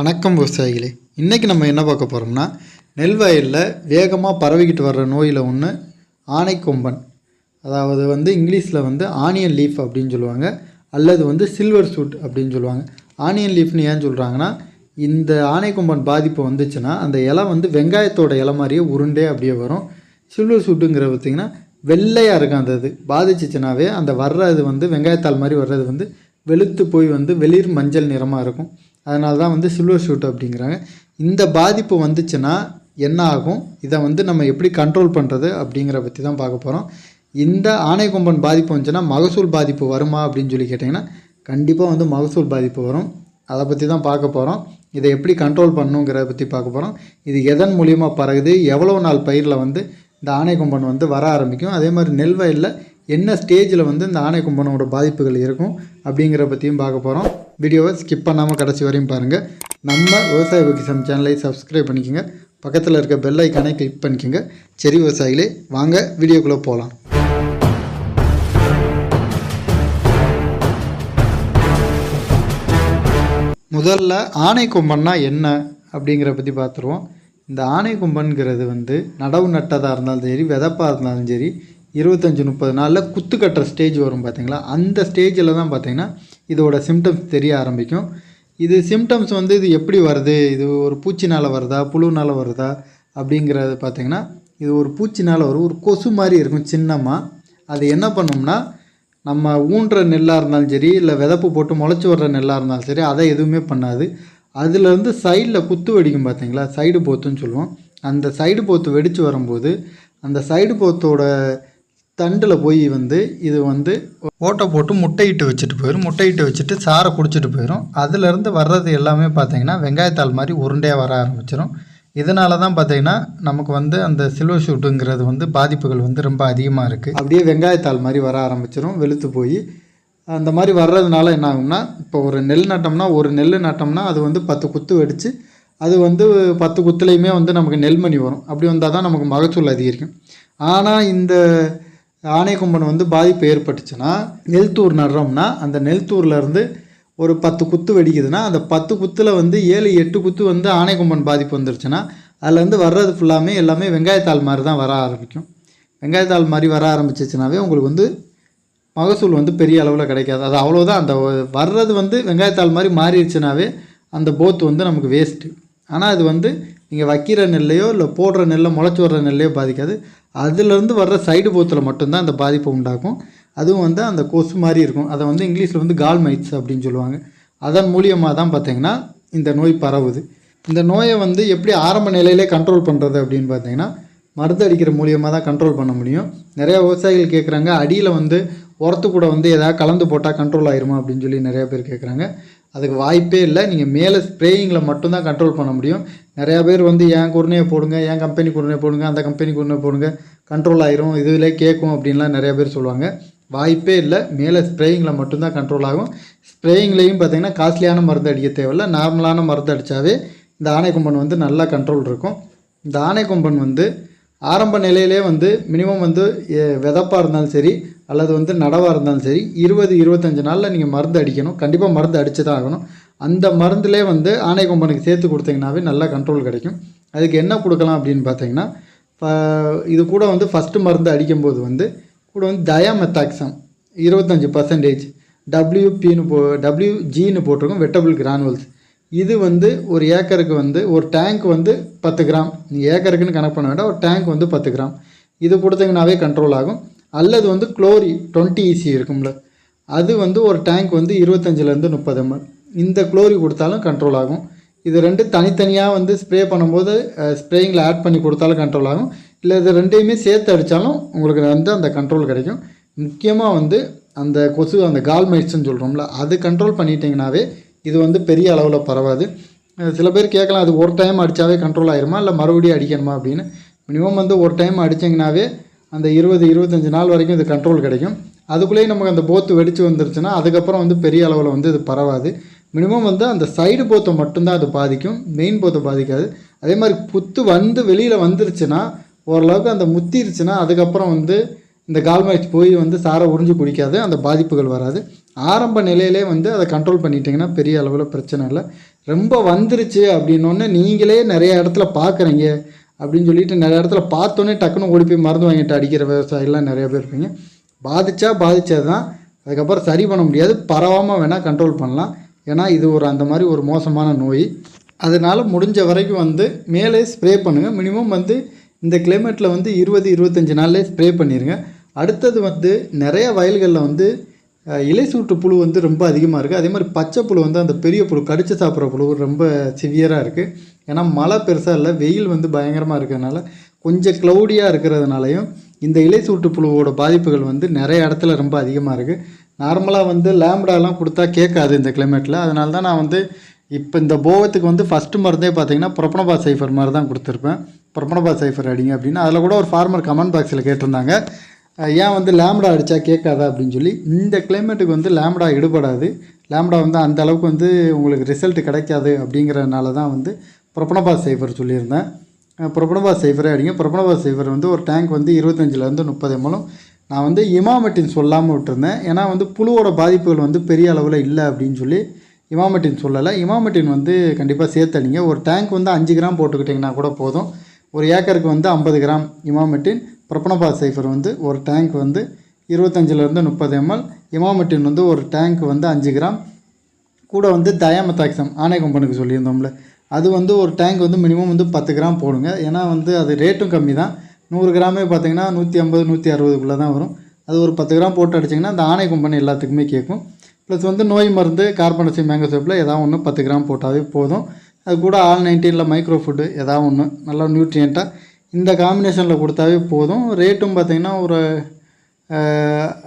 வணக்கம் விவசாயிகளே. இன்றைக்கி நம்ம என்ன பார்க்க போகிறோம்னா நெல் வயலில் வேகமாக பரவிக்கிட்டு வர்ற நோயில் ஒன்று ஆனைக்கொம்பன் அதாவது வந்து இங்கிலீஷில் வந்து ஆனியன் லீஃப் அப்படின்னு சொல்லுவாங்க. அல்லது வந்து சில்வர் சூட் அப்படின்னு சொல்லுவாங்க. ஆனியன் லீஃப்னு ஏன் சொல்கிறாங்கன்னா இந்த ஆனைக்கொம்பன் பாதிப்பு வந்துச்சுன்னா அந்த இலை வந்து வெங்காயத்தோட இலை மாதிரியே உருண்டே அப்படியே வரும். சில்வர் சூட்டுங்கிற பார்த்திங்கன்னா வெள்ளையாக இருக்கும் அந்த இது. பாதிச்சிச்சுனாவே அந்த வர்றது வந்து வெங்காயத்தால் மாதிரி வர்றது வந்து வெளுத்து போய் வந்து வெளிர் மஞ்சள் நிறமாக இருக்கும். அதனால தான் வந்து சில்வர் ஷூட் அப்படிங்கிறாங்க. இந்த பாதிப்பு வந்துச்சுன்னா என்ன ஆகும் இதை வந்து நம்ம எப்படி கண்ட்ரோல் பண்ணுறது அப்படிங்கிற பற்றி தான் பார்க்க போகிறோம் இந்த ஆனைக்கொம்பன் பாதிப்பு வந்துச்சுன்னா மகசூல் பாதிப்பு வருமா அப்படின்னு சொல்லி கேட்டிங்கன்னா கண்டிப்பாக வந்து மகசூல் பாதிப்பு வரும். அதை பற்றி தான் பார்க்க போகிறோம் இதை எப்படி கண்ட்ரோல் பண்ணணுங்கிறத பற்றி பார்க்க போகிறோம் இது எதன் மூலியமாக பறகுது எவ்வளோ நாள் பயிரில் வந்து இந்த ஆணை கொம்பன் வந்து வர ஆரம்பிக்கும்? அதே மாதிரி நெல் வயலில் என்ன ஸ்டேஜில் வந்து இந்த ஆணை கும்பனோட பாதிப்புகள் இருக்கும் அப்படிங்கிற பற்றியும் பார்க்க போகிறோம் வீடியோவை ஸ்கிப் பண்ணாமல் கடைசி வரையும் பாருங்கள் நம்ம விவசாய விகிசம் சேனலை சப்ஸ்கிரைப் பண்ணிக்கோங்க. பக்கத்தில் இருக்க பெல் ஐக்கானை கிளிக் பண்ணிக்கோங்க. சரி விவசாயிகளே வாங்க வீடியோக்குள்ளே போகலாம் முதல்ல ஆனைக்கொம்பன்னா என்ன அப்படிங்கிற பற்றி பார்த்துருவோம். இந்த ஆணை கும்பன்கிறது வந்து நடவு நட்டதாக இருந்தாலும் சரி விதப்பாக இருந்தாலும் சரி இருபத்தஞ்சி முப்பது நாளில் குத்து கட்டுற ஸ்டேஜ் வரும் பார்த்தீங்களா அந்த ஸ்டேஜில் தான் பார்த்தீங்கன்னா இதோட சிம்டம்ஸ் தெரிய ஆரம்பிக்கும். இது சிம்டம்ஸ் வந்து இது எப்படி வருது? இது ஒரு பூச்சினால் வருதா? புழுனால் வருதா? அப்படிங்கிறது பார்த்தீங்கன்னா இது ஒரு பூச்சினால் வரும். ஒரு கொசு மாதிரி இருக்கும் சின்னமாக அது என்ன பண்ணும்னா நம்ம ஊன்ற நெல்லாக இருந்தாலும் சரி இல்லை விதப்பு போட்டு முளைச்சி வர்ற நெல்லாக இருந்தாலும் சரி அதை எதுவுமே பண்ணாது. அதுலேருந்து சைடில் குத்து வெடிக்கும் பார்த்தீங்களா சைடு போத்துன்னு சொல்லுவோம். அந்த சைடு போத்து வெடித்து வரும்போது அந்த சைடு போத்தோட தண்டில் போய் வந்து இது வந்து ஓட்டை போட்டு முட்டையிட்டு வச்சுட்டு போயிடும் முட்டையிட்டு வச்சுட்டு சாரை குடிச்சிட்டு போயிடும் அதுலேருந்து வர்றது எல்லாமே பார்த்தீங்கன்னா வெங்காயத்தாள் மாதிரி உருண்டையாக வர ஆரம்பிச்சிடும் இதனால தான் பார்த்தீங்கன்னா நமக்கு வந்து அந்த சில்வர் ஷூட்டுங்கிறது வந்து பாதிப்புகள் வந்து ரொம்ப அதிகமாக இருக்குது அப்படியே வெங்காயத்தாள் மாதிரி வர ஆரம்பிச்சிடும் வெளுத்து போய் அந்த மாதிரி வர்றதுனால என்ன ஆகும்னா இப்போ ஒரு நெல் நட்டோம்னா ஒரு நெல் நட்டோம்னா அது வந்து பத்து குத்து வெடித்து அது வந்து பத்து குத்துலேயுமே வந்து நமக்கு நெல்மணி வரும். அப்படி வந்தால் தான் நமக்கு மகசூல் அதிகரிக்கும். ஆனால் இந்த ஆனைக்கொம்பன் வந்து பாதிப்பு ஏற்பட்டுச்சுன்னா நெல்தூர் நடுறோம்னா அந்த நெல்தூர்லேருந்து ஒரு பத்து குத்து வெடிக்குதுன்னா அந்த பத்து குத்தில் வந்து ஏழு எட்டு குத்து வந்து ஆனைக்கொம்பன் பாதிப்பு வந்துருச்சுன்னா அதில் வந்து வர்றது ஃபுல்லாமே எல்லாமே வெங்காயத்தாள் மாதிரி தான் வர ஆரம்பிக்கும். வெங்காயத்தாள் மாதிரி வர ஆரம்பிச்சிச்சுனாவே உங்களுக்கு வந்து மகசூல் வந்து பெரிய அளவில் கிடைக்காது. அது அவ்வளோதான் அந்த வர்றது வந்து வெங்காயத்தாள் மாதிரி மாறிடுச்சுனாவே அந்த போத்து வந்து நமக்கு வேஸ்ட்டு ஆனால் அது வந்து நீங்கள் வைக்கிற நெல்லையோ இல்லை போடுற நெல்லை முளைச்சி வர்ற நெல்லையோ பாதிக்காது. அதுலேருந்து வர்ற சைடு போத்தில் மட்டும்தான் அந்த பாதிப்பை உண்டாக்கும் அதுவும் வந்து அந்த கொசு மாதிரி இருக்கும். அதை வந்து இங்கிலீஷில் வந்து கால் மைட்ஸ் அப்படின்னு சொல்லுவாங்க. அதன் மூலியமாக தான் பார்த்தீங்கன்னா இந்த நோய் பரவுது. இந்த நோயை வந்து எப்படி ஆரம்ப நிலையிலே கண்ட்ரோல் பண்ணுறது அப்படின்னு பார்த்தீங்கன்னா மருந்து அடிக்கிற மூலியமாக தான் கண்ட்ரோல் பண்ண முடியும். நிறையா விவசாயிகள் கேட்குறாங்க அடியில் வந்து உரத்து கூட வந்து எதாவது கலந்து போட்டால் கண்ட்ரோல் ஆயிருமா அப்படின்னு சொல்லி நிறையா பேர் கேட்குறாங்க அதுக்கு வாய்ப்பே இல்லை. நீங்கள் மேலே ஸ்ப்ரேயிங்கில் மட்டும்தான் கண்ட்ரோல் பண்ண முடியும். நிறையா பேர் வந்து என் குருணையை போடுங்க? என் கம்பெனி குருணையை போடுங்க? அந்த கம்பெனி குருணையை போடுங்க. கண்ட்ரோல் ஆயிரும். இதில் கேட்கும் அப்படின்லாம் நிறையா பேர் சொல்லுவாங்க. வாய்ப்பே இல்லை. மேலே ஸ்ப்ரேயிங்கில் மட்டும்தான் கண்ட்ரோல் ஆகும். ஸ்ப்ரேயிங்லேயும் பார்த்தீங்கன்னா காஸ்ட்லியான மருந்து அடிக்க தேவையில்ல. நார்மலான மருந்து அடித்தாவே இந்த ஆணை கும்பன் வந்து நல்லா கண்ட்ரோல் இருக்கும். இந்த ஆனைக்கொம்பன் வந்து ஆரம்ப நிலையிலே வந்து மினிமம் வந்து விதப்பாக இருந்தாலும் சரி அல்லது வந்து நடவாக இருந்தாலும் சரி இருபது இருபத்தஞ்சி நாளில் நீங்கள் மருந்து அடிக்கணும். கண்டிப்பாக மருந்து அடித்து தான் ஆகணும். அந்த மருந்துலேயே வந்து ஆணை கொம்பனுக்கு சேர்த்து கொடுத்தீங்கன்னாவே நல்லா கண்ட்ரோல் கிடைக்கும். அதுக்கு என்ன கொடுக்கலாம் அப்படின்னு பார்த்தீங்கன்னா இது கூட வந்து ஃபஸ்ட்டு மருந்து அடிக்கும்போது வந்து கூட வந்து டயாமெத்தாக்சம் இருபத்தஞ்சி பர்சன்டேஜ் டபிள்யூபின்னு போ டபிள்யூஜின்னு போட்டிருக்கோம் வெட்டபிள் கிரானுவல்ஸ் இது வந்து ஒரு ஏக்கருக்கு வந்து ஒரு டேங்க் வந்து பத்து கிராம். நீங்கள் ஏக்கருக்குன்னு கணக்கு பண்ண வேண்டாம் ஒரு டேங்க் வந்து பத்து கிராம். இது கொடுத்தீங்கன்னாவே கண்ட்ரோல் ஆகும். அல்லது வந்து குளோரி டுவெண்ட்டி இசி இருக்கும்ல அது வந்து ஒரு டேங்க் வந்து இருபத்தஞ்சிலேருந்து முப்பது எம்எல் இந்த குளோரி கொடுத்தாலும் கண்ட்ரோல் ஆகும். இது ரெண்டு தனித்தனியாக வந்து ஸ்ப்ரே பண்ணும்போது ஸ்ப்ரேயிங்கில் ஆட் பண்ணி கொடுத்தாலும் கண்ட்ரோல் ஆகும். இல்லை இது ரெண்டையுமே சேர்த்து அடித்தாலும் உங்களுக்கு வந்து அந்த கண்ட்ரோல் கிடைக்கும். முக்கியமாக வந்து அந்த கொசு அந்த கால் மைட்ஸ்னு சொல்கிறோம்ல அது கண்ட்ரோல் பண்ணிட்டீங்கனாவே இது வந்து பெரிய அளவில் பரவாது. சில பேர் கேட்கலாம் அது ஒரு டைம் அடித்தாவே கண்ட்ரோல் ஆயிருமா? இல்லை மறுபடியும் அடிக்கணுமா அப்படின்னு? மினிமம் வந்து ஒரு டைம் அடிச்சிங்கனாவே அந்த இருபது இருபத்தஞ்சி நாள் வரைக்கும் இது கண்ட்ரோல் கிடைக்கும். அதுக்குள்ளேயே நமக்கு அந்த போத்து வெடித்து வந்துருச்சுன்னா அதுக்கப்புறம் வந்து பெரிய அளவில் வந்து இது பரவாது. மினிமம் வந்து அந்த சைடு போத்தை மட்டும்தான் அது பாதிக்கும். மெயின் போத்தை பாதிக்காது. அதே மாதிரி புத்து வந்து வெளியில் வந்துருச்சுன்னா ஓரளவுக்கு அந்த முத்திருச்சுன்னா அதுக்கப்புறம் வந்து இந்த கால்மேக்ஸ் போய் வந்து சாரை உறிஞ்சு குடிக்காது. அந்த பாதிப்புகள் வராது. ஆரம்ப நிலையிலே வந்து அதை கண்ட்ரோல் பண்ணிட்டீங்கன்னா பெரிய அளவில் பிரச்சனை இல்லை. ரொம்ப வந்துருச்சு அப்படின்னொன்னு நீங்களே நிறைய இடத்துல பார்க்குறீங்க அப்படின்னு சொல்லிட்டு நிறைய இடத்துல பார்த்தோன்னே டக்குன்னு ஓடி போய் மருந்து வாங்கிட்டு அடிக்கிற விவசாயிலாம் நிறைய பேர் இருப்பீங்க. பாதிச்சா பாதிச்சது தான் அதுக்கப்புறம் சரி பண்ண முடியாது. பரவாமல் வேணால் கண்ட்ரோல் பண்ணலாம். ஏன்னா இது ஒரு அந்த மாதிரி ஒரு மோசமான நோய். அதனால் முடிஞ்ச வரைக்கும் வந்து மேலே ஸ்ப்ரே பண்ணுங்கள் மினிமம் வந்து இந்த கிளைமேட்டில் வந்து இருபது இருபத்தஞ்சி நாள்லேயே ஸ்ப்ரே பண்ணிடுங்க அடுத்தது வந்து நிறைய வயல்களில் வந்து இலை சூட்டு புழு வந்து ரொம்ப அதிகமாக இருக்குது அதே மாதிரி பச்சை புழு வந்து அந்த பெரிய புழு கடிச்சு சாப்பிட்ற புழு ரொம்ப சிவியராக இருக்குது ஏன்னா மழை பெருசாக இல்லை வெயில் வந்து பயங்கரமாக இருக்கிறதுனால கொஞ்சம் க்ளௌடியாக இருக்கிறதுனாலையும் இந்த இலை சூட்டு புழுவோட பாதிப்புகள் வந்து நிறைய இடத்துல ரொம்ப அதிகமாக இருக்குது நார்மலாக வந்து லேம்டாலாம் கொடுத்தா கேட்காது இந்த கிளைமேட்டில் அதனால தான் நான் வந்து இப்போ இந்த போகத்துக்கு வந்து ஃபஸ்ட்டு மருந்தே பார்த்தீங்கன்னா புரப்பனபா சைஃபர் மாதிரி தான் கொடுத்துருப்பேன். புரப்பனபா சைஃபர் அடிங்க அப்படின்னு. அதில் கூட ஒரு ஃபார்மர் கமெண்ட் பாக்ஸில் கேட்டிருந்தாங்க. ஏன் வந்து லேம்டா அடித்தா கேட்காதா அப்படின்னு சொல்லி இந்த கிளைமேட்டுக்கு வந்து லேம்டா எடுபடாது லேம்டா வந்து அந்த அளவுக்கு வந்து உங்களுக்கு ரிசல்ட் கிடைக்காது அப்படிங்கிறனால தான் வந்து ப்ரொப்பனபா சைஃபர் சொல்லியிருந்தேன். ப்ரொப்பனபா சைஃபரே அடிங்க. ப்ரொப்பனபா சைஃபர் வந்து ஒரு டேங்க் வந்து இருபத்தஞ்சிலேருந்து முப்பது எம்எலும் நான் வந்து இமாமட்டின் சொல்லாமல் விட்டுருந்தேன். ஏன்னா வந்து புழுவோட பாதிப்புகள் வந்து பெரிய அளவில் இல்லை அப்படின்னு சொல்லி இமாமட்டின் சொல்லலை. இமாமட்டின் வந்து கண்டிப்பாக சேர்த்தடிங்க. ஒரு டேங்க் வந்து அஞ்சு கிராம் போட்டுக்கிட்டிங்கன்னா கூட போதும். ஒரு ஏக்கருக்கு வந்து ஐம்பது கிராம் இமாமட்டின். ப்ரொப்பனபா சைஃபர் வந்து ஒரு டேங்க் வந்து இருபத்தஞ்சிலேருந்து முப்பது எம்எல் இமாமட்டின் வந்து ஒரு டேங்க் வந்து அஞ்சு கிராம் கூட வந்து தயாமத்தாக்சம் ஆணை கம்பெனிக்கு சொல்லியிருந்தோம்ல. அது வந்து ஒரு டேங்க் வந்து மினிமம் வந்து பத்து கிராம் போடுங்க. ஏன்னா வந்து அது ரேட்டும் கம்மி தான். நூறு கிராமே பார்த்தீங்கன்னா நூற்றி ஐம்பது நூற்றி அறுபதுக்குள்ளே தான் வரும். அது ஒரு பத்து கிராம் போட்டு அடிச்சிங்கன்னா அந்த ஆணை கம்பெனி எல்லாத்துக்குமே கேட்கும். ப்ளஸ் வந்து நோய் மருந்து கார்பனசி மேங்கோ சோப்பில் ஏதாவது ஒன்று பத்து கிராம் போட்டாவே போதும். அது கூட ஆல் நைன்டீனில் மைக்ரோ ஃபுட்டு ஏதாவது ஒன்று நல்லா நியூட்ரியண்ட்டாக இந்த காம்பினேஷனில் கொடுத்தாவே போதும். ரேட்டும் பார்த்தீங்கன்னா ஒரு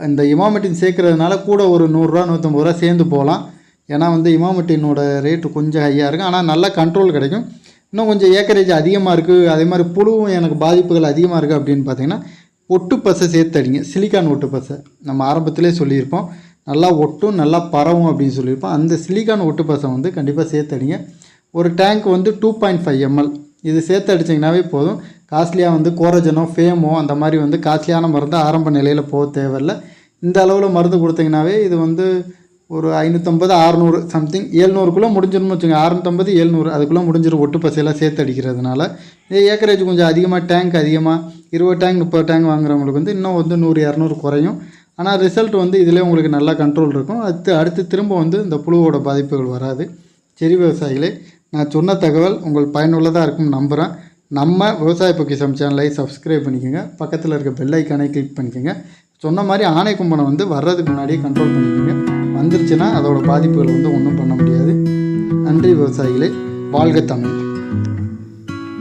இந்த இமாமட்டின் சேர்க்குறதுனால கூட ஒரு நூறுரூவா நூற்றம்பது ரூபா சேர்ந்து போகலாம். ஏன்னா வந்து இமாமட்டினோட ரேட்டு கொஞ்சம் ஹையாக இருக்கும் ஆனால் நல்ல கண்ட்ரோல் கிடைக்கும். இன்னும் கொஞ்சம் ஏக்கரேஜ் அதிகமாக இருக்குது அதே மாதிரி புழுவும் எனக்கு பாதிப்புகள் அதிகமாக இருக்குது அப்படின்னு பார்த்தீங்கன்னா ஒட்டு பசை சேர்த்து அடிங்க சிலிக்கான் ஒட்டு பசை நம்ம ஆரம்பத்திலே சொல்லியிருப்போம். நல்லா ஒட்டும் நல்லா பரவும் அப்படின்னு சொல்லியிருப்போம். அந்த சிலிக்கான் ஒட்டு பசை வந்து கண்டிப்பாக சேர்த்தடிங்க. ஒரு டேங்க் வந்து டூ பாயிண்ட் ஃபைவ் எம்எல் இது சேர்த்து அடிச்சிங்கனாவே போதும். காஸ்ட்லியாக வந்து கோரஜனோ ஃபேமோ அந்த மாதிரி வந்து காஸ்ட்லியான மருந்து ஆரம்ப நிலையில் போக தேவையில்ல. இந்த அளவில் மருந்து கொடுத்தீங்கனாவே இது வந்து ஒரு ஐநூற்றம்பது அறநூறு சம்திங் ஏழ்நூறுக்குள்ளே முடிஞ்சிரும்னு வச்சுங்க அறநூற்றம்பது ஏழ்நூறு அதுக்குள்ளே முடிஞ்சிடும் ஒட்டு பசையெல்லாம் சேர்த்து அடிக்கிறதுனால. இந்த ஏக்கரேஜ் கொஞ்சம் அதிகமாக டேங்க் அதிகமாக இருபது டேங்க் முப்பது டேங்க் வாங்குறவங்களுக்கு வந்து இன்னும் வந்து நூறு இரநூறு குறையும். ஆனால் ரிசல்ட் வந்து இதிலே உங்களுக்கு நல்லா கண்ட்ரோல் இருக்கும். அடுத்து அடுத்து திரும்ப வந்து இந்த புழுவோட பாதிப்புகள் வராது. செரி விவசாயிகளே நான் சொன்ன தகவல் உங்கள் பயனுள்ளதாக இருக்கும்னு நம்புகிறேன் நம்ம விவசாய பொக்கிசம் சேனலை சப்ஸ்கிரைப் பண்ணிக்கோங்க. பக்கத்தில் இருக்க பெல் ஐக்கானை கிளிக் பண்ணிக்கோங்க. சொன்ன மாதிரி ஆணை கும்பனை வந்து வர்றதுக்கு முன்னாடியே கண்ட்ரோல் பண்ணிக்கோங்க. வந்துருச்சுன்னா அதோட பாதிப்புகளை வந்து ஒன்றும் பண்ண முடியாது. நன்றி விவசாயிகளை. வாழ்க தமிழ்.